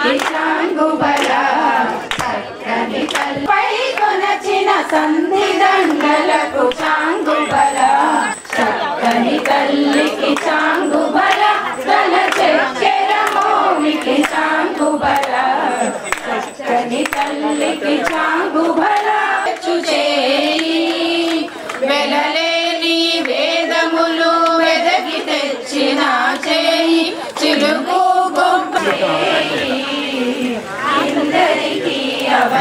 తల్లికి చాంగుబల చక్కని తల్లిపై కొనచిన సంధి దండలకు చాంగుబల చక్కని తల్లికి చాంగుబల తన చక్కెర చాంగుబల చక్కని తల్లికి చాంగుబల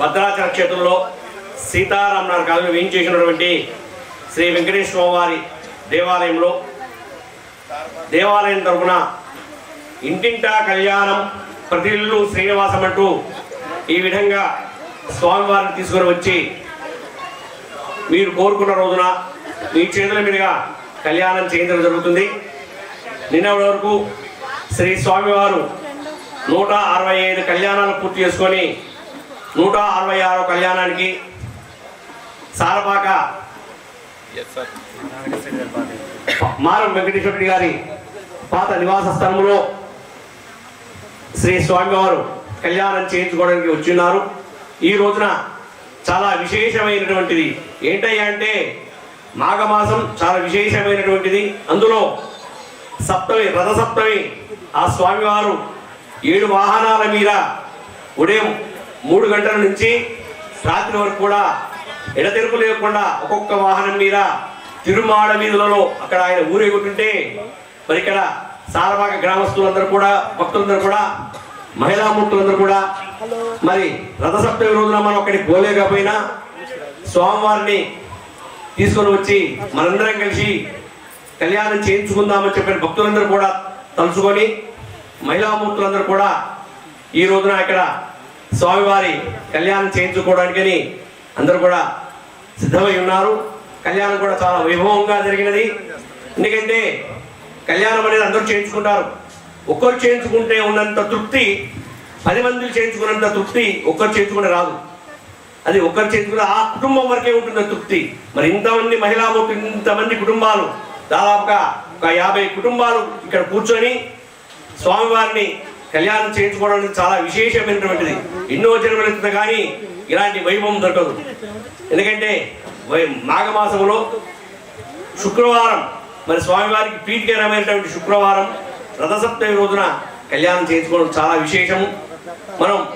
భద్రాచల క్షేత్రంలో సీతారామనాథ కాలంలో వేయించేసినటువంటి శ్రీ వెంకటేశ్వర వారి దేవాలయంలో దేవాలయం తరపున ఇంటింటా కళ్యాణం ప్రతి ఇల్లు శ్రీనివాసం అంటూ ఈ విధంగా స్వామివారిని తీసుకొని వచ్చి మీరు కోరుకున్న రోజున మీ చేతుల మీదుగా కళ్యాణం చేయించడం జరుగుతుంది. నిన్నటి వరకు శ్రీ స్వామివారు నూట అరవై ఐదు కళ్యాణాలు పూర్తి చేసుకొని నూట అరవై ఆరో కళ్యాణానికి సారపాక మారం వెంకటేశ్వరుడి గారి పాత నివాస స్థలంలో శ్రీ స్వామివారు కళ్యాణం చేయించుకోవడానికి వచ్చిన్నారు ఈ రోజున చాలా విశేషమైనటువంటిది. ఏంటయ్యా అంటే మాఘమాసం చాలా విశేషమైనటువంటిది. అందులో సప్తమి రథసప్తమి ఆ స్వామివారు ఏడు వాహనాల మీద ఉదయం మూడు గంటల నుంచి రాత్రి వరకు కూడా ఎడతెరుపు లేకుండా ఒక్కొక్క వాహనం మీద తిరుమాడ వీధులలో అక్కడ ఆయన ఊరేగుతుంటే మరి ఇక్కడ సారబాగ గ్రామస్తులందరూ కూడా భక్తులందరూ కూడా మహిళామూర్తులందరూ కూడా మరి రథసప్తమి రోజున మనం అక్కడికి పోలేకపోయినా స్వామివారిని తీసుకొని వచ్చి మనందరం కలిసి కళ్యాణం చేయించుకుందామని చెప్పిన భక్తులందరూ కూడా తలుచుకొని మహిళామూర్తులందరూ కూడా ఈ రోజున ఇక్కడ స్వామివారి కళ్యాణం చేయించుకోవడానికని అందరూ కూడా సిద్ధమై ఉన్నారు. కళ్యాణం కూడా చాలా వైభవంగా జరిగినది. ఎందుకంటే కళ్యాణం అనేది అందరూ చేయించుకుంటారు. ఒక్కరు చేయించుకుంటే ఉన్నంత తృప్తి పది మంది చేయించుకున్నంత తృప్తి ఒక్కరు చేయించుకుంటే రాదు. అది ఒక్కరు చేయించుకున్న ఆ కుటుంబం వరకే ఉంటుంది తృప్తి. మరి ఇంతమంది మహిళా ఇంతమంది కుటుంబాలు దాదాపుగా ఒక యాభై కుటుంబాలు ఇక్కడ కూర్చొని స్వామివారిని కళ్యాణం చేయించుకోవడం చాలా విశేషమైనటువంటిది. ఎన్నో జన్మలెత్తున కానీ ఇలాంటి వైభవం దొరకదు. ఎందుకంటే వై- మాఘమాసంలో శుక్రవారం మరి స్వామివారికి పీఠకరమైనటువంటి శుక్రవారం రథసప్తమి రోజున కళ్యాణం చేయించుకోవడం చాలా విశేషము. మనం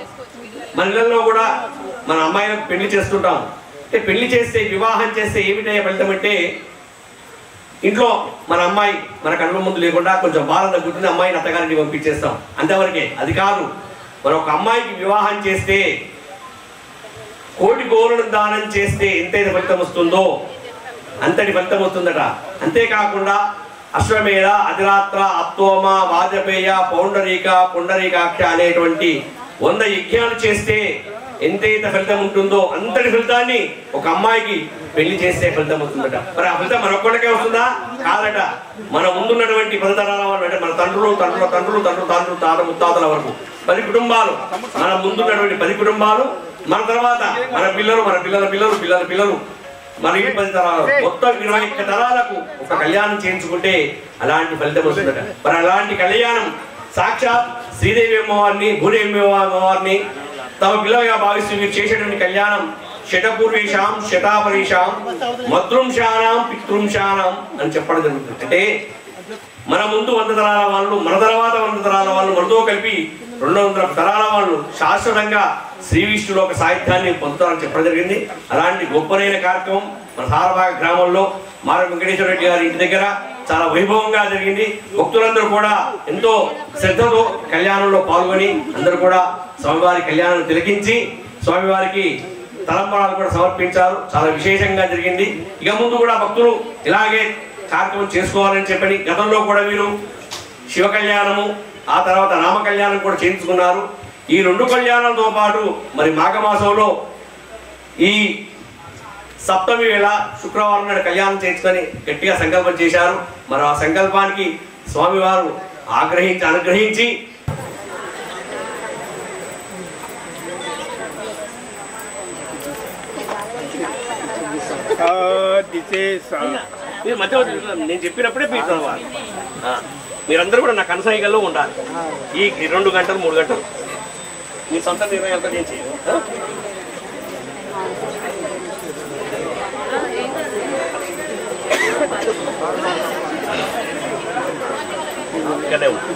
మన ఇళ్ళల్లో కూడా మన అమ్మాయిలకు పెళ్ళి చేస్తుంటాం. అంటే పెళ్ళి చేస్తే వివాహం చేస్తే ఏమిటయ్యే ఫలితం అంటే ఇంట్లో మన అమ్మాయి మన కళ్ళ ముందు లేకుండా కొంచెం బాధ తగ్గుతుంది అమ్మాయిని అత్తగారిని పంపించేస్తాం. అంతవరకే అది కాదు. మనం ఒక అమ్మాయికి వివాహం చేస్తే కోటి గోరును దానం చేస్తే ఎంతైతే ఫలితం వస్తుందో అంతటి ఫలితం వస్తుందట. అంతేకాకుండా అశ్వమేధ అధిరాత్ర అప్తోమ వాజపేయ పౌండరీక పుండరీకాక్ష అనేటువంటి వంద యజ్ఞాలు చేస్తే ఎంతైతే ఫలితం ఉంటుందో అంతటి ఫలితాన్ని ఒక అమ్మాయికి పెళ్ళి చేస్తే ఫలితం వస్తుందట. మరి ఆ ఫలితం మన ఒక్కడికే వస్తుందా? కాదట. మన ముందున్నటువంటి పది వాళ్ళు అంటే మన తండ్రులు తండ్రుల తండ్రులు తండ్రులు తండ్రులు తాత ముత్తాతల వరకు. పది కుటుంబాలు మన ముందున్నటువంటి పది కుటుంబాలు మన తర్వాత మన పిల్లలు మన పిల్లల పిల్లలు పిల్లల పిల్లలు. మన ఈ పది తరాలు మొత్తం ఇరవై ఒక్క తరాలకు ఒక కళ్యాణం చేయించుకుంటే అలాంటి ఫలితం వస్తుందట. మరి అలాంటి కళ్యాణం సాక్షాత్ శ్రీదేవి అమ్మవారిని భూదేవి అమ్మవారిని తమ పిల్లలుగా భావిస్తూ మీరు చేసేటువంటి కళ్యాణం శతపూర్వేషాం శతాపరేషాం మతృంశానాం పితృంశానాం అని చెప్పడం జరుగుతుంది. అంటే మన ముందు వంద తరాల వాళ్ళు మన తర్వాత వంద తరాల వాళ్ళు మనతో కలిపి రెండు వందల తరాల వాళ్ళు శాశ్వతంగా శ్రీ విష్ణులో ఒక సాహిత్యాన్ని పొందుతారని చెప్పడం జరిగింది. అలాంటి గొప్పనైన కార్యక్రమం మన సారభాగ గ్రామంలో మార వెంకటేశ్వర రెడ్డి గారి ఇంటి దగ్గర చాలా వైభవంగా జరిగింది. భక్తులందరూ కూడా ఎంతో శ్రద్ధతో కళ్యాణంలో పాల్గొని అందరూ కూడా స్వామివారి కళ్యాణాన్ని తిలకించి స్వామివారికి తలంబరాలు కూడా సమర్పించారు. చాలా విశేషంగా జరిగింది. ఇక ముందు కూడా భక్తులు ఇలాగే కార్యక్రమం చేసుకోవాలని చెప్పని గతంలో కూడా వీరు శివ కళ్యాణము ఆ తర్వాత రామ కళ్యాణం కూడా చేయించుకున్నారు. ఈ రెండు కళ్యాణాలతో పాటు మరి మాఘమాసంలో ఈ సప్తమి వేళ శుక్రవారం నాడు కళ్యాణం చేయించుకొని గట్టిగా సంకల్పం చేశారు. మరి ఆ సంకల్పానికి స్వామివారు ఆగ్రహించి అనుగ్రహించి మీరు మధ్య నేను చెప్పినప్పుడే మీరు చదవాలి. మీరందరూ కూడా నా కనసాయిగల్లో ఉండాలి. ఈ ఈ రెండు గంటలు మూడు గంటలు. మీ సొంత నిర్ణయాలతో నేను చేయను.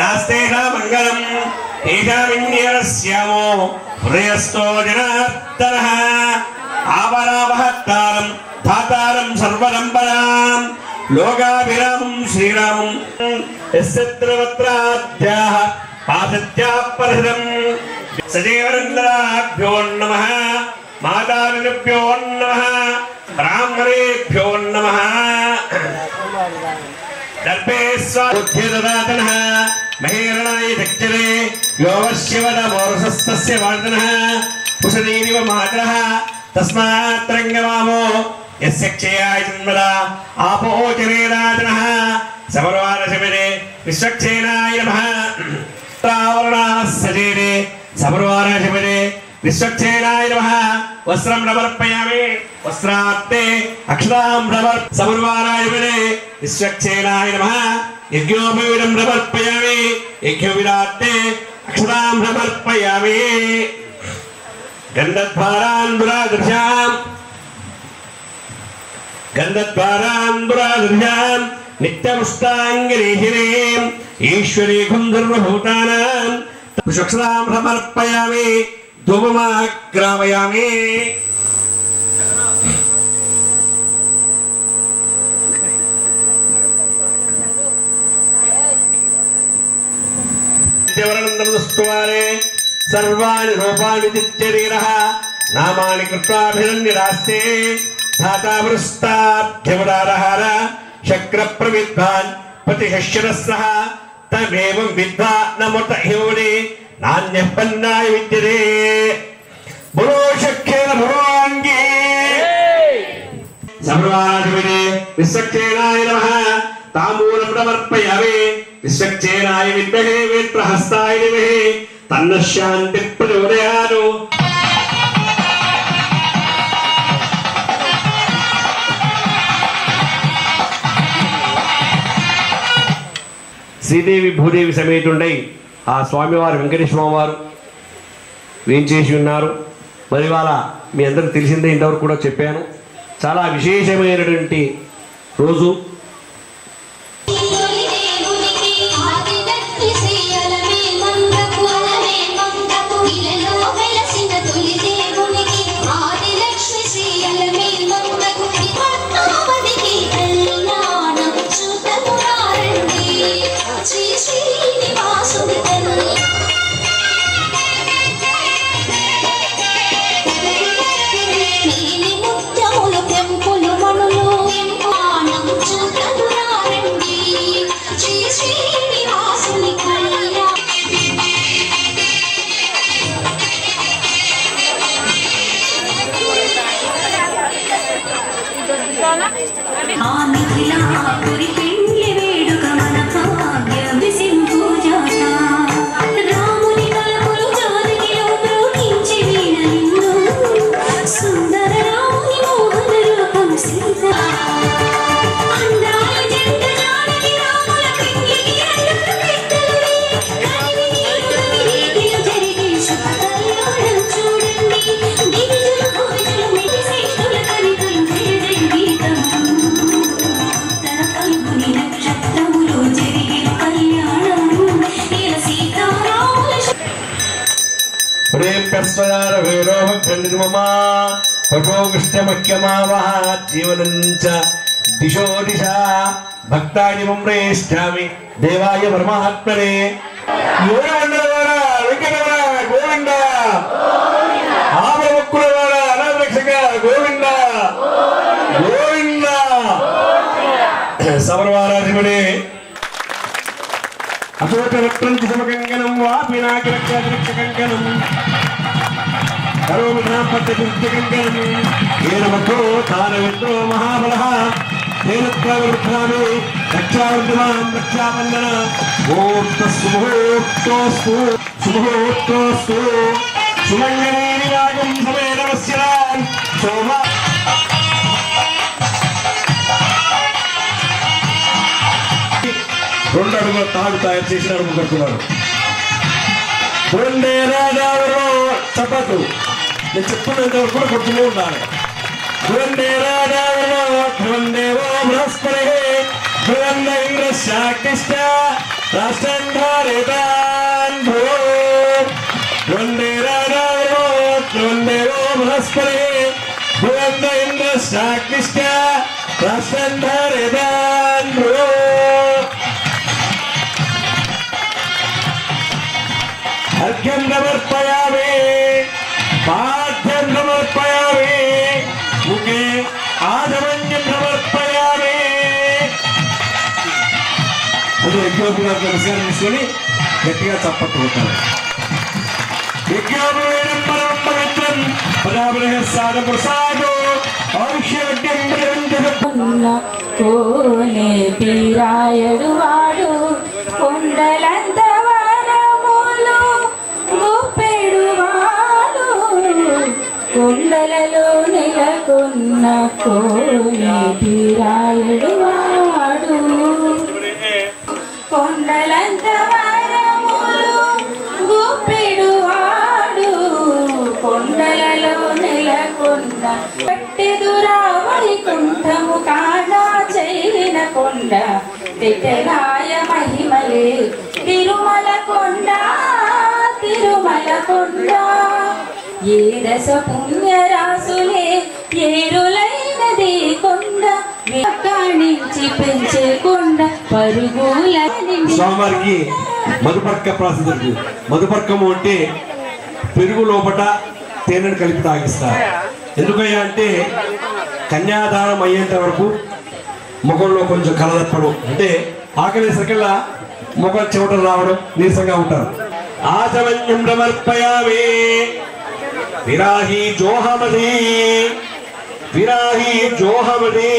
కాసరవాడ వెంకటరమణ మంగళం ఏషామిన్యేరస్యామో హృదయస్థో జనార్దనః. ఆవరావహత్తారం ధాతారం సర్వదంబరాం లోకాభిరామం శ్రీరామం. యస్యత్రవత్రాద్యాః పాదత్యాः బ్రాహ్మణేభ్యో దర్భే మహేరణాయ దక్షిణే యోగశివనమోరసస్తస్య వార్తనః కుశదేనివ మాతరः. తస్మాత్ రంగమామో యస్య క్షయాయ జన్మదా. ఆపో చరేరాజనः సమర్వారశమిరే విశ్వక్షేనాయ నమః. తావరణాస్సజేరే సమర్వారశమిరే విశ్వక్షేనాయ నమః. വസ്ത്രം പ്രവർപ്പയാമേ വസ്ത്രാത്തെ അക്ഷതാം പ്രവർ സപൂർവാരായവനെ വിശ്വക്ഷേനായ നമ യജ്ഞോപവീരം പ്രവർപ്പയാമേ യജ്ഞവിരാത്തെ അക്ഷതാം പ്രവർപ്പയാമേ. ഗന്ധദ്വാരാൻ ദുരാദൃശാം ഗന്ധദ്വാരാൻ ദുരാദൃശാം നിത്യമുഷ്ടാംഗലേഹിനേം ഈശ്വരേഖം സർവഭൂതാനാം സമർപ്പയാമേ సమర్పయామి ధూపమాగ్రామయామి సర్వాణి రూపాణి చిచ్చరీరః నామాని కృత్వాభిరన్యరాస్తే ధాతావృస్తాభ్యవరారహార శక్ర ప్రవిద్వాన్ ప్రతిశశ్రస్సః తమేవం విద్వా నమత హివడి నాణ్య పన్నాయ విద్యతే బురో శక్యేన భురాంగి సర్వాధిపతి విశ్వక్షేనాయ నమః. తాంబూలం సమర్పయామి విశ్వక్షేనాయ విద్మహే వేత్రహస్తాయ ధీమహి తన్న శాంతి ప్రచోదయాదు శ్రీదేవి భూదేవి సమేతుండై ఆ స్వామివారు వెంకటేశ్వర వారు చేసి ఉన్నారు? మరి వాళ్ళ మీ అందరికి తెలిసిందే ఇంతవరకు కూడా చెప్పాను. చాలా విశేషమైనటువంటి రోజు. వేరోహండిమమా పటో కృష్ణమఖ్యమావహ జీవనంచ దిశో దిశ భక్తాని మమ్రేష్టామి దేవాయ పరమాత్మనే గోవిందవాడ వెంకటవాడ గోవింద ఆపముక్కులవాడ అనారక్షక గోవింద గోవింద సమరవారాధిపడే అశోకవక్రంతి సమకంకణం వాపి నాకిరక్షకంకణం కరోమి పద్ధతికంకణం ఏన మధ్యో రక్షాబంధన ఓం తస్సుముహూర్తోస్తు సుముహూర్తోస్తు. సుమంగళీ విరాగం సమే రెండు అడుగుల తాడు తయారు చేసినారు ముగ్గురు రెండే చప్పట్లు నేను చెప్పుకున్నంత వరకు కూడా కొడుతూనే ఉండాలి రెండే రాజావులో అది యజ్ఞోపి గారికి నమస్కారం తీసుకొని గట్టిగా చప్పట్టు కొట్టాలి కోనే తీరాయడు వాడు కొండలంత వనములు గుప్పెడు వాడు. కొండలలో నెలకొన్న కోనే తీరాయడు వాడు. వైకుంఠము కాడా చేరిన కొండ తెటరాయ మహిమలే. తిరుమల కొండ తిరుమల కొండ. ఏ రస పుణ్యరాసులే ఏరులైనది కొండ. నుంచి పెంచే కొండ పరుగుల స్వామివారికి మధుపర్క ప్రాసెస్ మధుపర్కము అంటే పెరుగు లోపట తేనెను కలిపి తాగిస్తారు. ఎందుకయ్యా అంటే కన్యాదానం అయ్యేంత వరకు ముఖంలో కొంచెం కలదప్పడం. అంటే ఆకలేసరికల్లా ముఖం చెమటలు రావడం నీరసంగా ఉంటారు. ఆచమన్యం సమర్పయామి విరాహి జోహమది. విరాహి జోహమది.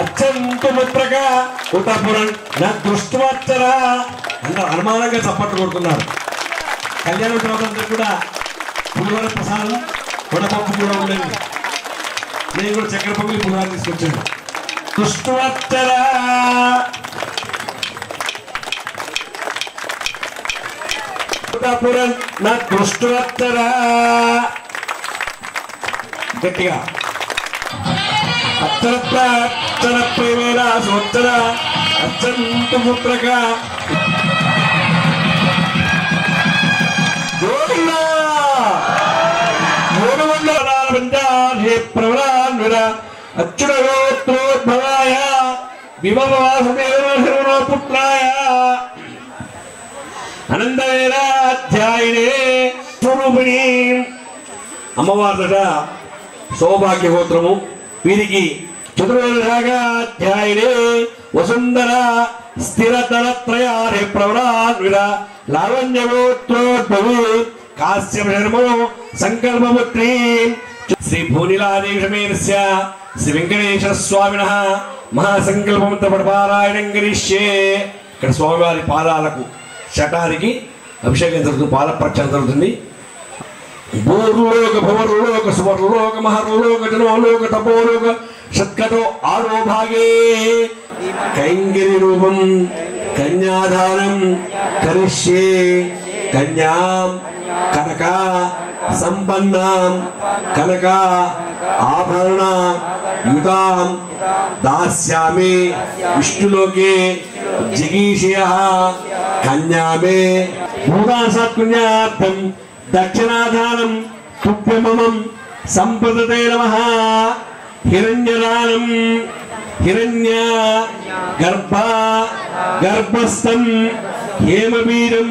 అత్యంత ముద్రక ఉతపురం నా దృష్టివచ్చరా అందరూ అనుమానంగా చప్పట్లు కొడుతున్నారు. కళ్యాణ తర్వాత కూడా పులిహోర ప్రసాదం వడపప్పు కూడా ఉండేది. నేను కూడా చక్కెర పొంగులు పులిహోర తీసుకొచ్చాను. కృష్ణవత్తర నా దృష్టివచ్చర గట్టిగా. అత్తర అత్తర ప్రేమేరా సోత్తర అత్యంత పుత్రక విభవవాసుదేవ పుత్రాయ అనందవేరాధ్యాయినే స్వరూపిణి. అమ్మవార్లట సౌభాగ్య గోత్రము వీరికి చతుర్వేదాధ్యాయుడే వసుంధర స్థిరతర త్రయారే ప్రవరాన్విడ లావణ్య గోత్రోద్భవి కాశ్యప శర్మో సంకల్పపుత్రి. శ్రీ భూనిలాదేశమేనస్య శ్రీ వెంకటేశ్వర స్వామిన. మహాసంకల్పంతో పారాయణం గరిష్యే ఇక్కడ స్వామివారి పాదాలకు శటానికి అభిషేకం జరుగుతుంది పాద ప్రచారం జరుగుతుంది. భూర్లోక భువర్లోక సువర్లోక మహర్లోక జనోలోక తపోలోక షట్కటో ఆరో భాగే. కైంగిరి రూపం కన్యాదానం కరిష్యే. కన్యాం కనక సంపన్నాం కనక ఆభరణ యుతాం దాస్యామి విష్ణులోకే జిగీషయ కన్యామే భూతాసత్పుణ్యార్థం దక్షిణాధానం తుభ్యమమం సంపదతే నమ హిరణ్యదానం హిరణ్య గర్భ గర్భస్థం హేమవీరం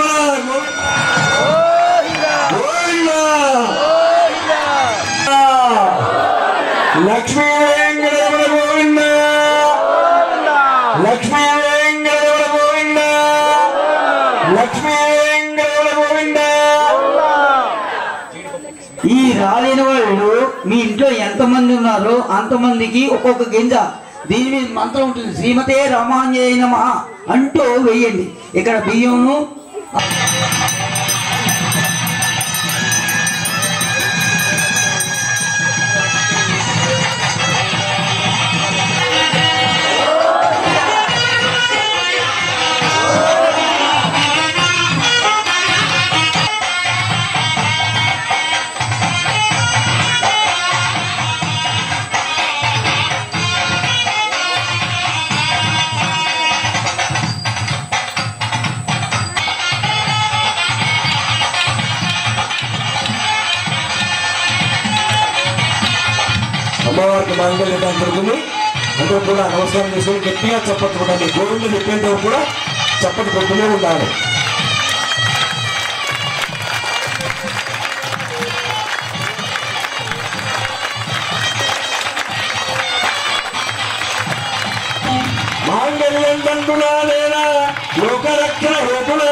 లక్ష్మీ వెంకటరమణ గోవింద. లక్ష్మీ వెంకటరమణ గోవింద. లక్ష్మీ వెంకటరమణ గోవింద. ఈ రాలేని వాళ్ళు మీ ఇంట్లో ఎంతమంది ఉన్నారో అంతమందికి ఒక్కొక్క గింజ. దీని మీద మంత్రం ఉంటుంది శ్రీమతే రామాంజయ నమ అంటూ వేయండి. ఇక్కడ బియ్యము మాంగళ్యం జరుగుతుంది. అందరూ కూడా నమస్కారం చేసుకుని గట్టిగా చప్పట్లు కొట్టాలి గోవిందు చెప్పేంత కూడా చప్పట్లు కొట్టునే ఉండాలి మాంగళ్యం తంటునా లేదా? లోకరక్షణ హేతునా?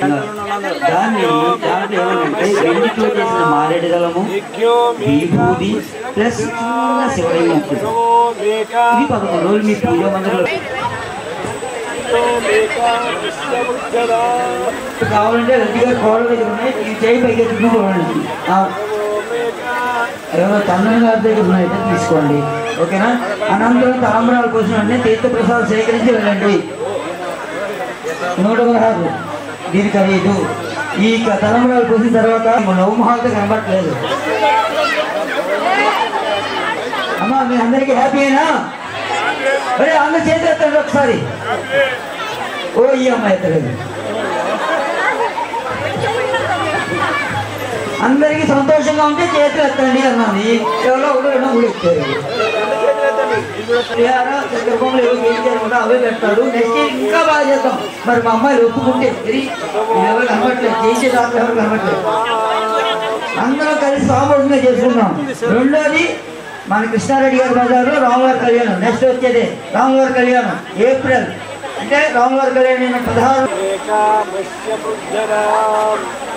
దాన్ని దాంట్లో ఏమంటే వెండితో చేసిన మారేడు దళము విభూది ప్లస్ చిన్న శివలింగం ఇది పదకొండు రోజులు మీ పూజ మందిరంలో. కావాలంటే రెడ్డి గారు కోడల దగ్గర ఉన్నాయి ఈ చేయి పైకి ఎత్తుకోవాలండి ఎవరో చంద్రన్ గారి దగ్గర ఉన్నాయితే తీసుకోండి. ఓకేనా? అనంతరం తలంబరాల కోసం అంటే తీర్థప్రసాదం సేకరించి వెళ్ళండి. నూట పదహారు. దీని ఖరీదు ఈ తలంబరాలు పోసిన తర్వాత నవమహాలతో కనబట్టలేదు అమ్మా మీ అందరికీ హ్యాపీనా అరే అందరు చేతి ఎత్తండి ఒకసారి. ఓ ఈ అమ్మాయి ఎత్తలేదు. అందరికీ సంతోషంగా ఉంటే చేతులు ఎత్తండి అన్నాను. ఎవరో ఒకరు రెండు మూడు ఎత్తారు అవే పెడతాడు నెక్స్ట్ ఇంకా బాగా చేద్దాం. మరి మా అమ్మాయిలు ఒప్పుకుంటే ఎవరు కనబట్లేదు చేసే దాంట్లో ఎవరు కనబట్లేదు అందరం కలిసి సామూహికంగా చేసుకున్నాం రెండోది మన కృష్ణారెడ్డి గారి బజార్లో రాములవారి కళ్యాణం. నెక్స్ట్ వచ్చేది రాములవారి కళ్యాణం. ఏప్రిల్. అంటే రాములవారి కళ్యాణం పదహారు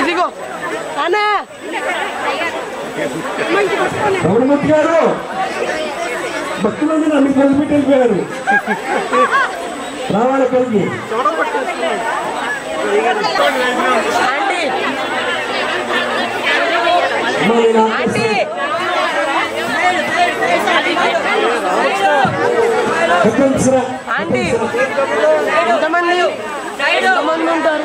ఇదిగో. అన్నా. రమణమూర్తి గారు భక్తులందరూ అన్ని పెట్టి వెళ్ళిపోయారు రావాలి పలికి ఆంటీ. ఎంతమంది? ఎంతమంది ఉంటారు?